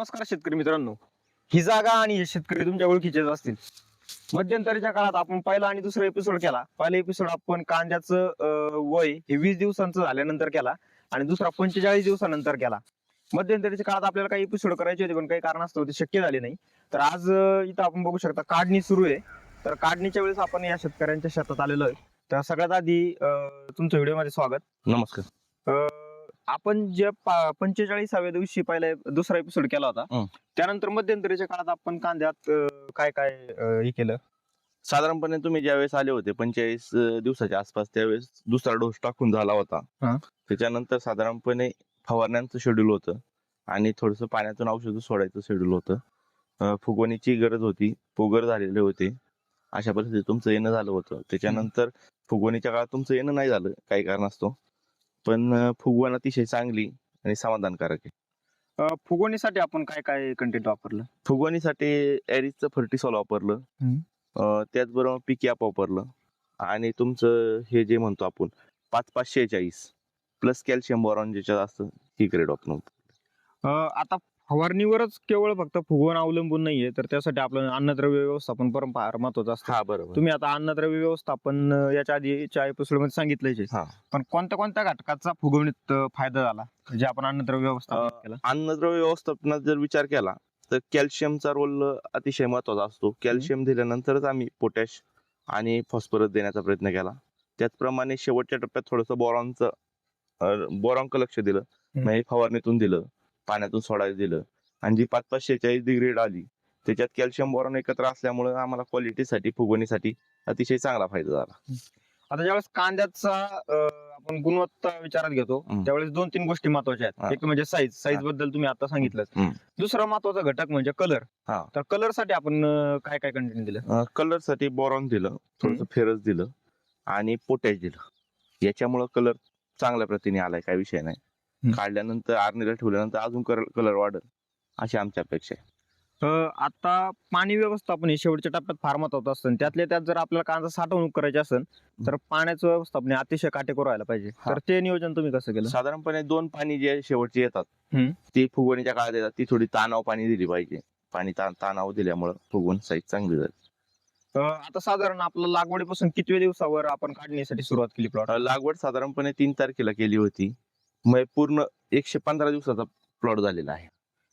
नमस्कार शेतकरी मित्रांनो. ही जागा आणि हे शेतकरी तुमच्या ओळखीचेच असतील. मध्यंतरीच्या काळात आपण पहिला आणि दुसरा एपिसोड केला. पहिला एपिसोड आपण कांद्याचं अं, वय हे वीस दिवसांचं झाल्यानंतर केला आणि दुसरा पंचेचाळीस दिवसानंतर केला. मध्यंतरीच्या काळात आपल्याला काही एपिसोड करायचे होते पण काही कारणास्तव ते शक्य झाले नाही. तर आज अं, इथं आपण बघू शकता काढणी सुरू आहे. तर काढणीच्या वेळेस आपण या शेतकऱ्यांच्या शेतात आलेलो आहे. तर सगळ्यात आधी अं, तुमचं व्हिडिओमध्ये स्वागत. नमस्कार. अं, आपण जे पा- पंचेचाळीसाव्या दिवशी पहिला दुसरा एपिसोड केला होता. त्यानंतर मध्यंतरीच्या काळात आपण कांद्यात काय काय हे केलं? साधारणपणे तुम्ही ज्यावेळेस आले होते पंचेचाळीस दिवसाच्या आसपास त्यावेळेस दुसरा डोस टाकून झाला होता. त्याच्यानंतर साधारणपणे फवारण्यांचं शेड्यूल होतं आणि थोडस पाण्यातून औषध सोडायचं शेड्यूल होतं. फुगवणीची गरज होती फुगर झालेले होते. अशा परिस्थितीत तुमचं येणं झालं होतं. त्याच्यानंतर फुगवणीच्या काळात तुमचं येणं नाही झालं काही कारणास्तव. पण फुगवण अतिशय चांगली आणि समाधानकारक आहे. अं, फुगवणीसाठी आपण काय काय कंटेंट वापरलं? फुगवणीसाठी एरिसचं फर्टिसॉल वापरलं. हम्म. अं, त्याचबरोबर पीक ॲप वापरलं. आणि तुमचं हे जे म्हणतो आपण पाच पाच शेहेचाळीस प्लस कॅल्शियम बॉरॉन ज्याच्यात असतं ही ग्रेड वापरून. अं, आता फवारणीवरच केवळ फक्त फुगवण अवलंबून नाहीये तर त्यासाठी आपलं अन्नद्रव्य व्यवस्थापन पण फार महत्वाचं असतं. हा बरोबर. तुम्ही आता अन्नद्रव्य व्यवस्थापन अं, याच्या आधीच्या एपिसोडमध्ये सांगितलंय हा. पण कोणत्या कोणत्या घटकाचा फुगवणीत अं, फायदा झाला जे आपण अन्नद्रव्य व्यवस्थापन केलं? अन्नद्रव्य व्यवस्थापनात जर विचार केला तर कॅल्शियमचा रोल अतिशय महत्त्वाचा असतो. कॅल्शियम दिल्यानंतरच आम्ही पोटॅश आणि फॉस्फरस देण्याचा प्रयत्न केला. त्याचप्रमाणे शेवटच्या टप्प्यात थोडंसं बोरॉनचं बोरॉनक लक्ष दिलं. म्हणजे फवारणीतून दिलं. पाण्यातून सोडायला दिलं आणि जी पाच पाच शेहेचाळीस डिग्री आली त्याच्यात कॅल्शियम बोरॉन एकत्र असल्यामुळे आम्हाला क्वालिटीसाठी फुगवणीसाठी अतिशय चांगला फायदा झाला आता ज्यावेळेस कांद्याचा आपण गुणवत्ता विचारात घेतो. त्यावेळेस दोन तीन गोष्टी महत्त्वाच्या. आहेत एक म्हणजे साईज साईज. बद्दल तुम्ही आता सांगितलं. दुसरा महत्त्वाचा घटक म्हणजे कलर. तर कलरसाठी आपण काय काय कंटेंट दिलं कलरसाठी बोरॉन दिलं थोडस फेरस दिलं आणि पोटॅश दिलं याच्यामुळं कलर चांगल्या प्रतीने आलाय काय विषय नाही. काढल्यानंतर आर्नीला ठेवल्यानंतर अजून कलर वाढल अशी आमची अपेक्षा आहे. आता पाणी व्यवस्थापन हे शेवटच्या टप्प्यात फार महत्वाचं असतं त्यातल्या त्यात जर आपल्याला कांदा साठवणूक करायची असेल तर पाण्याचं व्यवस्थापन अतिशय काटेकोर व्हायला पाहिजे. तर ते नियोजन तुम्ही कसं केलं? साधारणपणे दोन पाणी जे शेवटचे येतात. ती फुगवणीच्या काळात येतात ती थोडी ताणाव पाणी दिली पाहिजे. पाणी ताणाव दिल्यामुळं फुगवण साईज चांगली अं, आता साधारण आपलं लागवडीपासून कितव्या दिवसावर आपण काढणीसाठी सुरुवात केली प्लॉट लागवड साधारणपणे तीन तारखेला केली होती. मग पूर्ण एकशे पंधरा दिवसाचा प्लॉट झालेला आहे.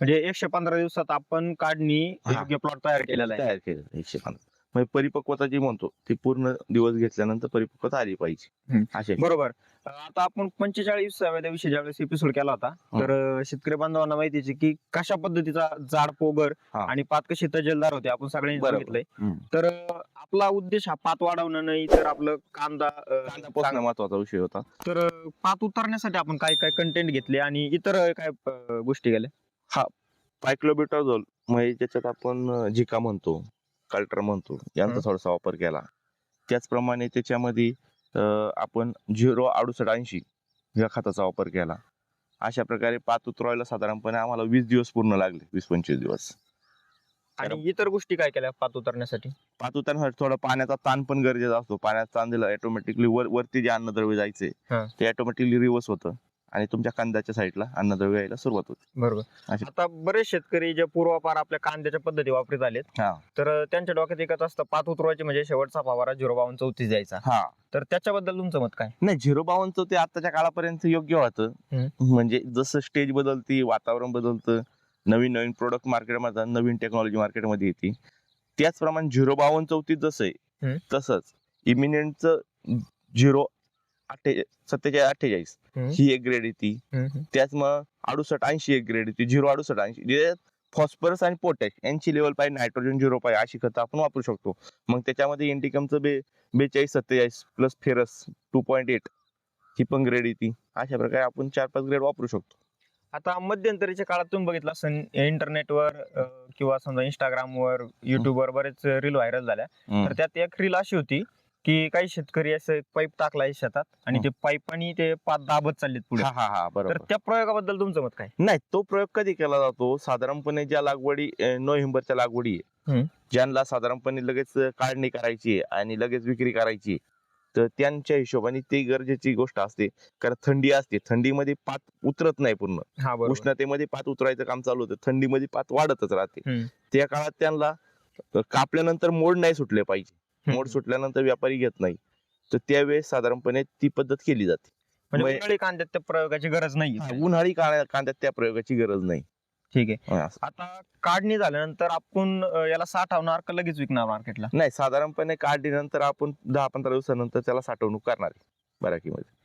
म्हणजे एकशे पंधरा दिवसात आपण काढणी हा. योग्य प्लॉट तयार केलेला आहे. तयार केलं एकशे पंधरा. म्हणजे परिपक्वता जी म्हणतो ती पूर्ण दिवस घेतल्यानंतर परिपक्वता आली पाहिजे. असे बरोबर. आता आपण पंचेचाळीसाव्या दिवशी ज्यावेळेस एपिसोड केला होता तर अं, शेतकरी बांधवांना माहितीचे की कशा पद्धतीचा जाड पोगर हा. आणि पात कशी तजेलदार होते आपण सगळ्यांनी. बघितलंय. तर आपला उद्देश हा पात वाढवणं नाही तर आपलं कांदा कांदा महत्त्वाचा विषय होता. तर पात उतरण्यासाठी आपण काय काय कंटेंट घेतले आणि इतर काय गोष्टी केल्या? पायक्लोबिटाझोल म्हणजे ज्याच्यात आपण झिका म्हणतो कल्टर म्हणतो यांचा. थोडासा वापर केला. त्याचप्रमाणे त्याच्यामध्ये आपण झिरो अडुसष्ट ऐंशी या खताचा वापर केला. अशा प्रकारे पात उतरवायला साधारणपणे आम्हाला वीस दिवस पूर्ण लागले वीस पंचवीस दिवस. आणि इतर गोष्टी काय केल्या पात उतरण्यासाठी? पात उतरण्यासाठी थोडा पाण्याचा ताण पण गरजेचा असतो. पाण्याचा ताण दिला ऑटोमॅटिकली वर वरती जे अन्नद्रव्य जायचे. ते ऑटोमॅटिकली रिवर्स होतं. आणि तुमच्या कांद्याच्या साईडला अन्नद्रव्य यायला सुरुवात होते. बरोबर. अशी- आता बरेच शेतकरी जे पूर्वापार आपल्या कांद्याच्या पद्धती वापरीत आलेत हा. तर त्यांच्या डोक्यात एकच असतं पात उतरवायची म्हणजे शेवटचा फवारा झिरो बावन चौतीस द्यायचा. हा. तर त्याच्याबद्दल तुमचं मत काय? नाही झिरो बावनचं ते आताच्या काळापर्यंत योग्य होतं. म्हणजे जसं स्टेज बदलती वातावरण बदलतं नवीन नवीन प्रोडक्ट मार्केटमध्ये नवीन टेक्नॉलॉजी मार्केटमध्ये येते. त्याचप्रमाणे झिरो बावन्न चौतीस जसं हम्म. आहे तसंच इमिनेंटचं झिरो अठ्ठे सत्तेचाळीस अठ्ठेचाळीस. ही एक ग्रेड येते त्याच मग अडुसष्ट ऐंशी एक ग्रेड येते झिरो अडुसष्ट ऐंशी. फॉस्फरस आणि पोटॅश यांची लेवल पाहिजे नायट्रोजन झिरो पाहिजे अशी खतं आपण वापरू शकतो. मग त्याच्यामध्ये इंडिकमचं बे बेचाळीस सत्तेचाळीस plus ferrous two point eight ही पण ग्रेड येते अशा प्रकारे आपण चार पाच ग्रेड वापरू शकतो. आता मध्यंतरीच्या काळात तुम्ही बघितलं असेल इंटरनेटवर अं, किंवा समजा इंस्टाग्रामवर युट्यूबवर बरेच रील व्हायरल झाल्या. तर त्यात एक रील अशी होती की काही शेतकरी असं एक पाईप टाकलाय शेतात आणि. ते पाईपानी ते पात दाबत चाललेत पुढे हा हा हा तर बरोबर त्या प्रयोगाबद्दल तुमचं मत काय नाही तो प्रयोग कधी केला जातो साधारणपणे ज्या लागवडी अं, नोव्हेंबरच्या लागवडी आहे. ज्यांना साधारणपणे लगेच काढणी करायची आहे आणि लगेच विक्री करायची आहे, तर त्यांच्या हिशोबाने ती गरजेची गोष्ट असते कारण थंडी असते थंडीमध्ये पात उतरत नाही पूर्ण हा बरोबर उष्णतेमध्ये पात उतरायचं काम चालू होतं थंडीमध्ये पात वाढतच राहते हम्म. त्या काळात त्यांना कापल्यानंतर मोड नाही सुटले पाहिजे. मोड सुटल्यानंतर व्यापारी घेत नाही. तर त्यावेळेस साधारणपणे ती पद्धत केली जाते. म्हणजे उन्हाळी कांद्यात त्या प्रयोगाची गरज नाही उन्हाळी काळ्या कांद्यात त्या प्रयोगाची गरज नाही. ठीक आहे. हा. आता काढणी झाल्यानंतर आपण अं, याला साठवणार का लगेच विकणार मार्केटला? नाही साधारणपणे काढणीनंतर आपण दहा पंधरा दिवसानंतर त्याला साठवणूक करणार आहे बराकीमध्ये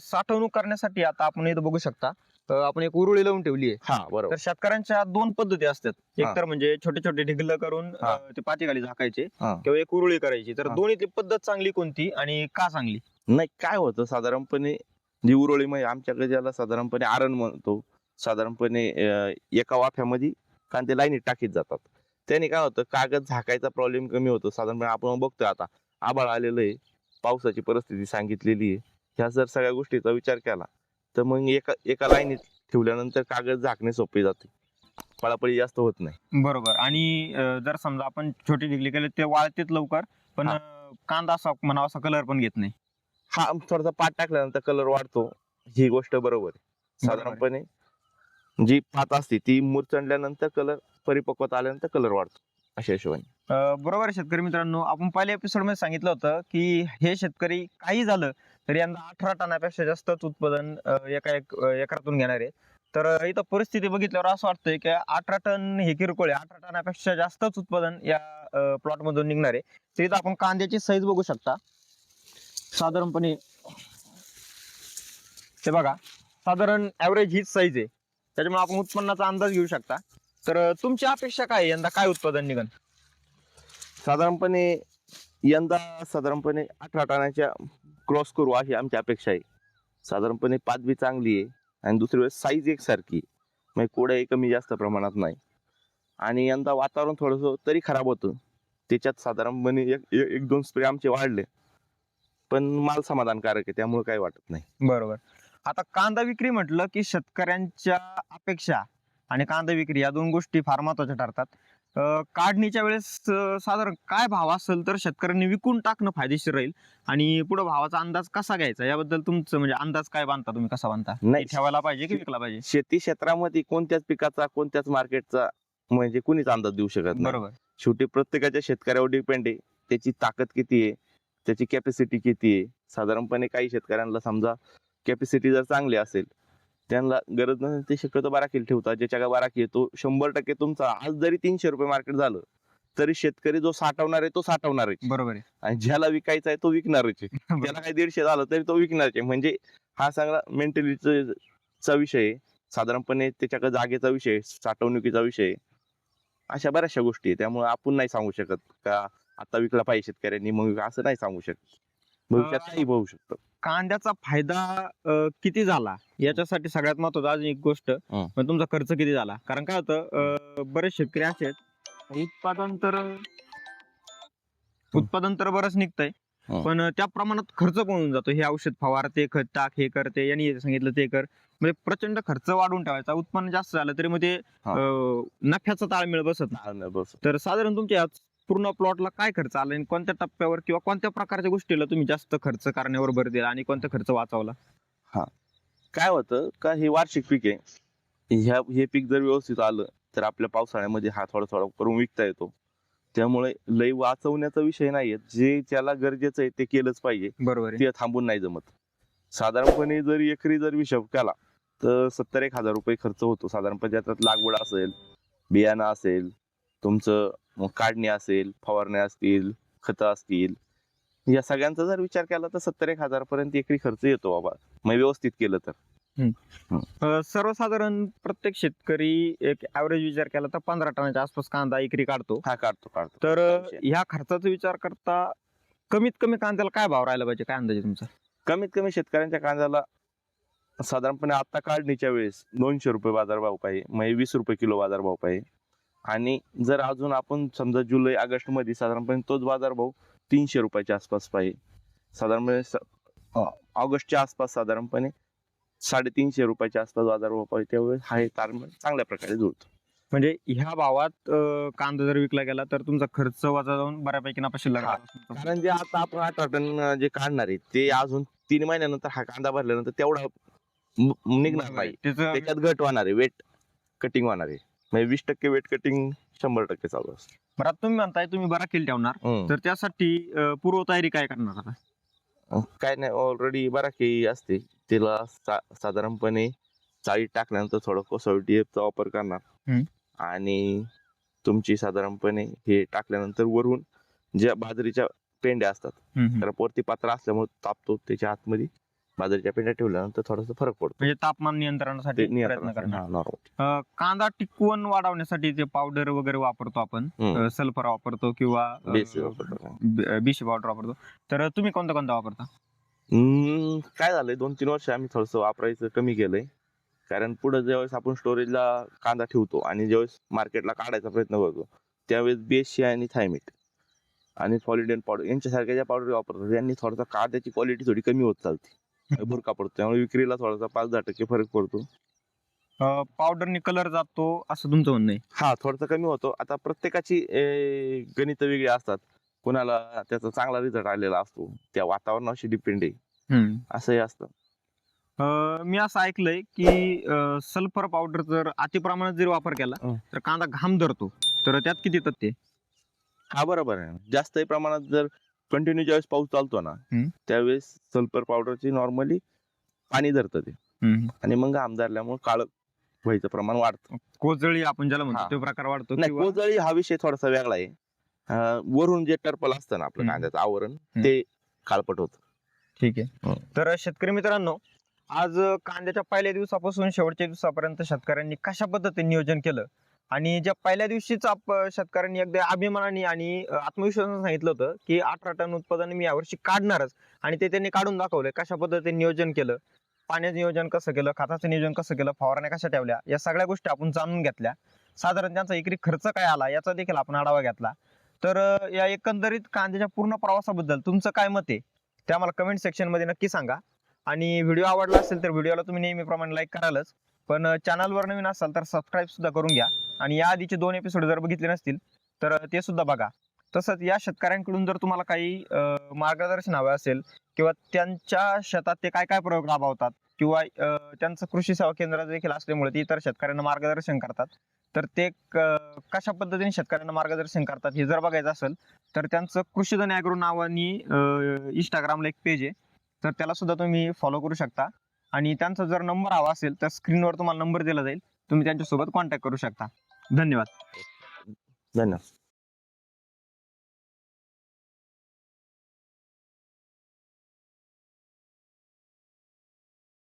साठवणूक करण्यासाठी आता आपण इथं बघू शकता अं, आपण एक उरुळी लावून ठेवली आहे हा बरोबर तर शेतकऱ्यांच्या दोन पद्धती असतात एक. तर म्हणजे छोटे छोटे ढिगलं करून हा. अं, ते पातीखाली झाकायचे हा. किंवा एक उरुळी करायची तर हा. दोन्हीतली पद्धत चांगली कोणती आणि का चांगली नाही काय होतं साधारणपणे जी उरोळी म्हणजे आमच्याकडे ज्याला साधारणपणे आरण म्हणतो साधारणपणे अं, एका वाफ्यामध्ये कांदे लाईनीत टाकीत जातात त्याने काय होतं कागद झाकायचा प्रॉब्लेम कमी होतो साधारणपणे आपण बघतोय आता आबाळ आलेलं आहे पावसाची परिस्थिती सांगितलेली आहे ह्या जर सगळ्या गोष्टीचा विचार केला तर मग एका एका लाईनीत ठेवल्यानंतर कागद झाकणे सोपे जाते. पळापळी जास्त होत नाही. बरोबर. आणि अं, जर समजा आपण छोटी ढिगली केले ते वाळतेत लवकर पण हा. अं, कांदा असा म्हणावा असा कलर पण घेत नाही. हा थोडासा पात टाकल्यानंतर कलर वाढतो. ही गोष्ट बरोबर आहे. बरोबर आहे. साधारणपणे जी पात असते ती मुरचंडल्यानंतर कलर परिपक्वता आल्यानंतर कलर वाढतो अशा हिशोबाने. अं, बरोबर आहे शेतकरी मित्रांनो. आपण पहिल्या एपिसोडमध्ये सांगितलं होतं की हे शेतकरी काही झालं तर यंदा अठरा टनापेक्षा जास्तच उत्पादन एका एक एकरातून घेणार आहे. तर इथं परिस्थिती बघितल्यावर असं वाटतंय की अठरा टन हे किरकोळ आहे. अठरा टनापेक्षा जास्तच उत्पादन या प्लॉट मधून निघणार आहे. तर इथं आपण कांद्याची साईज बघू शकता. साधारणपणे ते बघा साधारण ॲव्हरेज हीच साईज आहे. त्याच्यामुळे आपण उत्पन्नाचा अंदाज घेऊ शकता. तर तुमची अपेक्षा काय यंदा काय उत्पादन निघन? साधारणपणे यंदा साधारणपणे अठरा टनाच्या क्रॉस करू अशी आमची अपेक्षा आहे. साधारणपणे पाचवी चांगली आहे आणि दुसरी वेळेस साईज एकसारखी म्हणजे कोड्याही कमी जास्त प्रमाणात नाही. आणि यंदा वातावरण थोडंसं तरी खराब होतं. त्याच्यात साधारणपणे एक एक दोन स्प्रे आमचे वाढले. पण माल समाधानकारक आहे त्यामुळे काही वाटत नाही. बरोबर. आता कांदा विक्री म्हटलं की शेतकऱ्यांच्या अपेक्षा आणि कांदा विक्री या दोन गोष्टी फार महत्त्वाच्या ठरतात. काढणीच्या वेळेस साधारण काय भाव असेल तर शेतकऱ्यांनी विकून टाकणं फायदेशीर राहील? आणि पुढे भावाचा अंदाज कसा घ्यायचा? याबद्दल तुमचं म्हणजे अंदाज काय बांधता तुम्ही? कसा बांधता? नाही ठेवायला पाहिजे की विकला पाहिजे? शेती क्षेत्रामध्ये कोणत्याच पिकाचा कोणत्याच मार्केटचा म्हणजे कुणीच अंदाज देऊ शकत नाही. बरोबर. शेवटी प्रत्येकाच्या शेतकऱ्यावर डिपेंड आहे. त्याची ताकद किती आहे? त्याची कॅपॅसिटी किती आहे? साधारणपणे काही शेतकऱ्यांना समजा कॅपॅसिटी जर चांगली असेल त्यांना गरज नसेल ते शक्यतो बाराखील ठेवतात. ज्याच्या का बाराखी तो शंभर टक्के तुमचा आज जरी तीनशे रुपये मार्केट झालं तरी शेतकरी जो साठवणार आहे तो साठवणार आहे. बरोबर आहे. आणि ज्याला विकायचा आहे तो विकणारच आहे. त्याला काही दीडशे झालं तरी तो विकणारच आहे. म्हणजे हा सगळा मेंटॅलिटीचा विषय आहे. साधारणपणे त्याच्याकडे जागेचा विषय साठवणुकीचा विषय. अशा बऱ्याचशा गोष्टी आहे. त्यामुळे आपण नाही सांगू शकत का आता विकला पाहिजे शेतकऱ्यांनी मग असं नाही सांगू शकत. भविष्यात अं, काही होऊ शकतं. कांद्याचा फायदा अं, किती झाला? याच्यासाठी सगळ्यात महत्वाचं अजून एक गोष्ट हं. म्हणजे तुमचा खर्च किती झाला? कारण काय होतं अं, बरेच शेतकरी असे आहेत उत्पादन तर उत्पादन तर बरंच निघतंय हं. पण त्या प्रमाणात खर्च पण होऊन जातो. हे औषध फवार ते खत टाक हे कर ते यांनी हे सांगितलं ते कर. म्हणजे प्रचंड खर्च वाढवून ठेवायचा. उत्पन्न जास्त झालं तरी मग ते हा. अं, नफ्याचा ताळमेळ बसत नाही. तर साधारण तुमच्या पूर्ण प्लॉटला काय खर्च आला आणि कोणत्या टप्प्यावर किंवा कोणत्या प्रकारच्या गोष्टीला तुम्ही जास्त खर्च करण्यावर भर दिला आणि कोणता खर्च वाचवला? काय होतं? का हे वार्षिक पीक आहे. ह्या हे पीक जर व्यवस्थित आलं तर आपल्या पावसाळ्यामध्ये हा थोडा थोडा करून विकता येतो. त्यामुळे लय वाचवण्याचा विषय नाहीये. जे त्याला गरजेचं आहे ते केलंच पाहिजे. बरोबर ते थांबून नाही जमत. साधारणपणे जर एकरी जर हिशोब केला तर सत्तर एक हजार रुपये खर्च होतो. साधारणपणे त्याच्यात लागवड असेल बियाणं असेल तुमचं मग काढणी असेल फवारण्या असतील खतं असतील. या सगळ्यांचा जर विचार केला तर सत्तर एक हजार पर्यंत एकरी खर्च येतो बाबा. मग व्यवस्थित केलं तर. अं, सर्वसाधारण प्रत्येक शेतकरी एक ऍव्हरेज विचार केला तर पंधरा टनाच्या आसपास कांदा एकरी काढतो. हा काढतो काढतो. तर अं. ह्या खर्चाचा विचार करता कमीत कमी कांद्याला काय भाव राहायला पाहिजे? काय अंदाजे तुमचा? कमीत कमी शेतकऱ्यांच्या कांद्याला साधारणपणे आता काढणीच्या वेळेस दोनशे रुपये बाजारभाव पाहिजे म्हणजे वीस रुपये किलो बाजारभाव पाहिजे. आणि जर अजून आपण समजा जुलै ऑगस्टमध्ये साधारणपणे तोच बाजारभाव तीनशे रुपयाच्या आसपास पाहिजे. साधारणपणे ऑगस्टच्या आसपास साधारणपणे साडेतीनशे रुपयाच्या आसपास बाजारभाव पाहिजे त्यावेळेस हा हे तारतम्य चांगल्या प्रकारे जुळतो. म्हणजे ह्या भावात कांदा जर विकला गेला तर तुमचा खर्च वजा जाऊन बऱ्यापैकी नफा शिल्लक. कारण जे आता आपण अठरा टन जे काढणार आहे ते अजून तीन महिन्यानंतर हा कांदा भरल्यानंतर तेवढा निघणार नाही. त्याच्यात घट होणार आहे वेट कटिंग होणार आहे. म्हणजे वीस टक्के वेट कटिंग शंभर टक्के चालू असतं बरं आता तुम्ही म्हणताय तुम्ही बरा केल ठेवणार हम्म. तर त्यासाठी अं, पूर्वतयारी काय करणार आता काय नाही ऑलरेडी बरा काही असते तिला सा- साधारणपणे चाळीत टाकल्यानंतर थोडं कोसळटी चा वापर करणार हम्म. आणि तुमची साधारणपणे हे टाकल्यानंतर वरून ज्या बाजरीच्या पेंड्या असतात हम्म. तर वरती पात्र असल्यामुळे तापतो त्याच्या आतमध्ये बाजरीच्या पेंड्या ठेवल्यानंतर थोडासा फरक पडतो. म्हणजे तापमान नियंत्रणासाठी ते प्रयत्न करणार. नॉर्मल अं, कांदा टिकवून वाढवण्यासाठी ते पावडर वगैरे वापरतो आपण सल्फर वापरतो किंवा अं, बेस बी- पावडर वापरतो. तर तुम्ही कोणता कोणता वापरता? काय झालंय? दोन तीन वर्ष आम्ही थोडस वापरायचं कमी केलंय. कारण पुढे ज्यावेळेस आपण स्टोरेजला कांदा ठेवतो आणि ज्यावेळेस मार्केटला काढायचा प्रयत्न करतो त्यावेळेस बेसशी आणि थायमिट आणि फॉलिडेन पावडर यांच्यासारख्या ज्या पावडर वापरतात यांनी थोडासा कांद्याची क्वालिटी थोडी कमी होत चालते. भुरका पडतो. त्यामुळे विक्रीला थोडासा पाच दहा टक्के फरक पडतो. पावडरनी कलर जातो असं तुमचं म्हणणं आहे? हा थोडासा कमी होतो. आता प्रत्येकाची गणित वेगळी असतात. कुणाला त्याचा चांगला रिझल्ट आलेला असतो. त्या वातावरणाशी डिपेंड आहे. असंही असतं. मी असं ऐकलंय की सल्फर पावडर जर अति प्रमाणात जरी वापर केला. तर कांदा घाम धरतो. तर त्यात किती तथ्य? हा बरोबर आहे. जास्त प्रमाणात जर कंटिन्यू ज्यावेळेस पाऊस चालतो ना हम्म. त्यावेळेस सल्फर पावडरची नॉर्मली पाणी धरतं ते आणि मग आमदारल्यामुळे काळ व्हायचं प्रमाण वाढतं कोजळी आपण ज्याला म्हणतो हा. तो प्रकार वाढतो नाही किंवा कोजळी हा विषय थोडासा वेगळा आहे अं, वरून जे टर्पल असतं ना आपलं हम्म. कांद्याचं आवरण ते काळपट होतं ठीक आहे हं. तर शेतकरी मित्रांनो आज अं, कांद्याच्या पहिल्या दिवसापासून शेवटच्या दिवसापर्यंत शेतकऱ्यांनी कशा पद्धतीने नियोजन केलं आणि ज्या पहिल्या दिवशीच आप शेतकऱ्यांनी अगदी अभिमानाने आणि आत्मविश्वासाने सांगितलं होतं की अठरा टन उत्पादन मी यावर्षी काढणारच. आणि ते त्यांनी काढून दाखवलं कशा पद्धतीने नियोजन केलं पाण्याचं नियोजन कसं केलं खताचं नियोजन कसं केलं फवारण्या कशा ठेवल्या या सगळ्या गोष्टी आपण जाणून घेतल्या. साधारण त्यांचा एकरी खर्च काय आला याचा देखील आपण आढावा घेतला. तर या एकंदरीत कांद्याच्या पूर्ण प्रवासाबद्दल तुमचं काय मत आहे ते आम्हाला कमेंट सेक्शनमध्ये नक्की सांगा. आणि व्हिडिओ आवडला असेल तर व्हिडिओला तुम्ही नेहमीप्रमाणे लाईक करालच. पण चॅनलवर नवीन असाल तर सबस्क्राईब सुद्धा करून घ्या. आणि या आधीचे दोन एपिसोड जर बघितले नसतील तर ते सुद्धा बघा. तसंच या शेतकऱ्यांकडून जर तुम्हाला काही मार्गदर्शन हवं असेल किंवा त्यांच्या शेतात ते काय काय प्रयोग राबवतात किंवा त्यांचं कृषी सेवा केंद्र देखील असल्यामुळे ते इतर शेतकऱ्यांना मार्गदर्शन करतात तर ते कशा पद्धतीने शेतकऱ्यांना मार्गदर्शन करतात हे जर बघायचं असेल तर त्यांचं कृषीधन ॲग्रो नावानी इंस्टाग्रामला एक पेज आहे. तर त्याला सुद्धा तुम्ही फॉलो करू शकता. आणि त्यांचा जर नंबर हवा असेल तर स्क्रीनवर तुम्हाला नंबर दिला जाईल. तुम्ही त्यांच्यासोबत कॉन्टॅक्ट करू शकता. धन्यवाद. धन्यवाद.